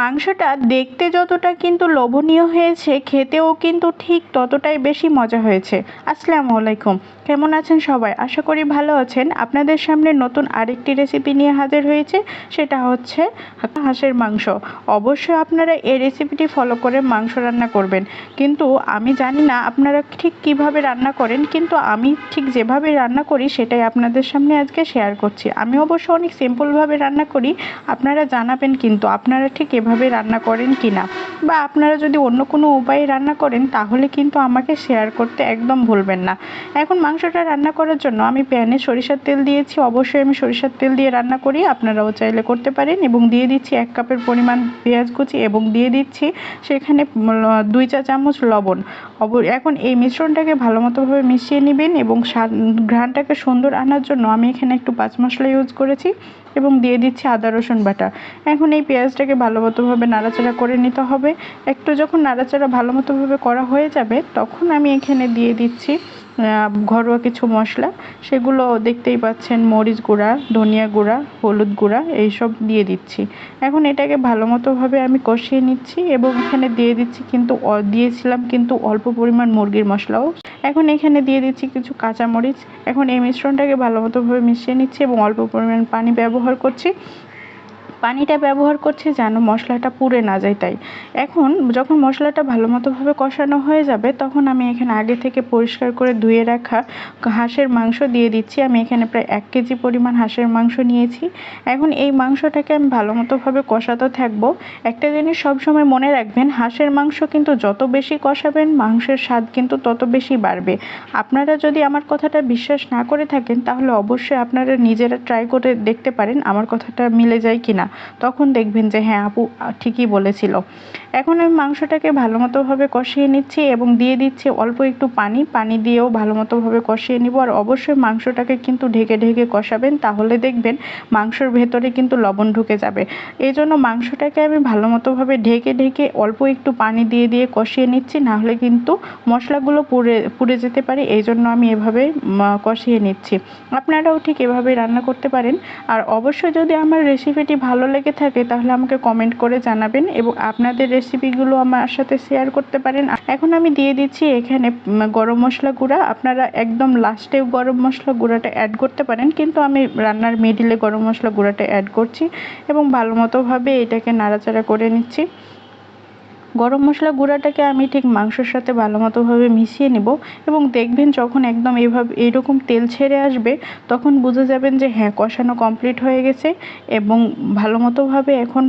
মাংসটা দেখতে যতটা কিন্তু লোভনীয় হয়েছে, খেতেও কিন্তু ঠিক ততটাই বেশি মজা হয়েছে। আসসালামু আলাইকুম। কেমন আছেন সবাই? আশা করি ভালো আছেন। আপনাদের সামনে নতুন আরেকটি রেসিপি নিয়ে হাজির হয়েছে। সেটা হচ্ছে হাঁসের মাংস। অবশ্যই আপনারা এই রেসিপিটি ফলো করে মাংস রান্না করবেন। কিন্তু আমি জানি না আপনারা ঠিক কীভাবে রান্না করেন, কিন্তু আমি ঠিক যেভাবে রান্না করি সেটাই আপনাদের সামনে আজকে শেয়ার করছি। আমি অবশ্য অনেক সিম্পলভাবে রান্না করি, আপনারা জানাবেন কিন্তু আপনারা ঠিক এভাবে রান্না করেন কি না বা আপনারা যদি অন্য কোনো উপায়ে রান্না করেন, তাহলে কিন্তু আমাকে শেয়ার করতে একদম ভুলবেন না। এখন মাংসটা রান্না করার জন্য আমি প্যানে সরিষার তেল দিয়েছি। অবশ্যই আমি সরিষার তেল দিয়ে রান্না করি, আপনারাও চাইলে করতে পারেন এবং দিয়ে দিচ্ছি এক কাপের পরিমাণ পেঁয়াজ কুচি এবং দিয়ে দিচ্ছি সেখানে দুই চা চামচ লবণ। এখন এই মিশ্রণটাকে ভালো মতোভাবে মিশিয়ে নেবেন এবং ঘ্রাণটাকে সুন্দর আনার জন্য আমি এখানে একটু পাঁচ মশলা ইউজ করেছি এবং দিয়ে দিচ্ছি আদা রসুন বাটা। এখন এই পেঁয়াজটাকে ভালো মতোভাবে নাড়াচাড়া করে নিতে হবে। একটু যখন নাড়াচাড়া ভালো মতোভাবে করা হয়ে যাবে, তখন আমি এখানে দিয়ে দিচ্ছি ঘরোয়া কিছু মশলা। সেগুলো দেখতেই পাচ্ছেন, মরিচ গুঁড়া, ধনিয়া গুঁড়া, হলুদ গুঁড়া, এইসব দিয়ে দিচ্ছি। এখন এটাকে ভালো মতোভাবে আমি কষিয়ে নিচ্ছি এবং এখানে দিয়ে দিচ্ছি কিন্তু দিয়েছিলাম কিন্তু অল্প পরিমাণ মুরগির মশলাও। এখন এখানে দিয়ে দিচ্ছি কিছু কাঁচামরিচ। এখন এই মিশ্রণটাকে ভালো মতোভাবে মিশিয়ে নিচ্ছি এবং অল্প পরিমাণ পানি ব্যবহার করছি। পানিটা ব্যবহার করছি যেন মশলাটা পুড়ে না যায় তাই। এখন যখন মশলাটা ভালো মতোভাবে কষানো হয়ে যাবে, তখন আমি এখানে আগে থেকে পরিষ্কার করে ধুয়ে রাখা হাঁসের মাংস দিয়ে দিচ্ছি। আমি এখানে প্রায় এক কেজি পরিমাণ হাঁসের মাংস নিয়েছি। এখন এই মাংসটাকে আমি ভালো মতোভাবে কষাতে থাকব। একটা জিনিস সবসময় মনে রাখবেন, হাঁসের মাংস কিন্তু যত বেশি কষাবেন, মাংসের স্বাদ কিন্তু তত বেশি বাড়বে। আপনারা যদি আমার কথাটা বিশ্বাস না করে থাকেন, তাহলে অবশ্যই আপনারা নিজেরা ট্রাই করে দেখতে পারেন আমার কথাটা মিলে যায় কি না তখন দেখবেন যে হ্যাঁ আপু ঠিকই বলেছিল। এখন আমি মাংসটাকে ভালো মতোভাবে কষিয়ে নিচ্ছি এবং দিয়ে দিচ্ছি অল্প একটু পানি। পানি দিয়েও ভালো মতোভাবে কষিয়ে নিব আর অবশ্যই মাংসটাকে কিন্তু ঢেকে ঢেকে কষাবেন তাহলে দেখবেন মাংসর ভেতরে কিন্তু লবণ ঢুকে যাবে। এই জন্য মাংসটাকে আমি ভালো মতোভাবে ঢেকে ঢেকে অল্প একটু পানি দিয়ে দিয়ে কষিয়ে নিচ্ছি নাহলে কিন্তু মশলাগুলো পুড়ে পুড়ে যেতে পারে। এই জন্য আমি এভাবে কষিয়ে নিচ্ছি। আপনারাও ঠিক এভাবে রান্না করতে পারেন। আর অবশ্যই যদি আমার রেসিপিটি ভালো লেগে থাকে তাহলে আমাকে কমেন্ট করে জানাবেন এবং আপনাদের রেসিপিগুলো আমার সাথে শেয়ার করতে পারেন। এখন আমি দিয়ে দিচ্ছি এখানে গরম মশলা গুঁড়া। আপনারা একদম লাস্টেও গরম মশলা গুঁড়াটা অ্যাড করতে পারেন, কিন্তু আমি রান্নার মিডিলে গরম মশলা গুঁড়াটা অ্যাড করছি এবং ভালো মতোভাবে এটাকে নাড়াচাড়া করে নিচ্ছি। গরম মশলা গুঁড়াটাকে আমি ঠিক মাংসর সাথে ভালো মতোভাবে মিশিয়ে নেব এবং দেখবেন যখন একদম এইভাবে এইরকম তেল ছেড়ে আসবে, তখন বুঝে যাবেন যে হ্যাঁ কষানো কমপ্লিট হয়ে গেছে এবং ভালো মতোভাবে এখন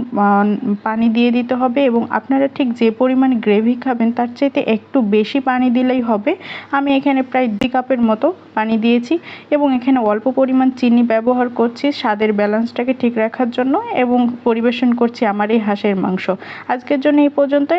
পানি দিয়ে দিতে হবে এবং আপনারা ঠিক যে পরিমাণ গ্রেভি খাবেন তার চাইতে একটু বেশি পানি দিলেই হবে। আমি এখানে প্রায় দুই কাপের মতো পানি দিয়েছি এবং এখানে অল্প পরিমাণ চিনি ব্যবহার করছি স্বাদের ব্যালেন্সটাকে ঠিক রাখার জন্য এবং পরিবেশন করছি আমার এই হাঁসের মাংস। আজকের জন্য এই পর্যন্তই।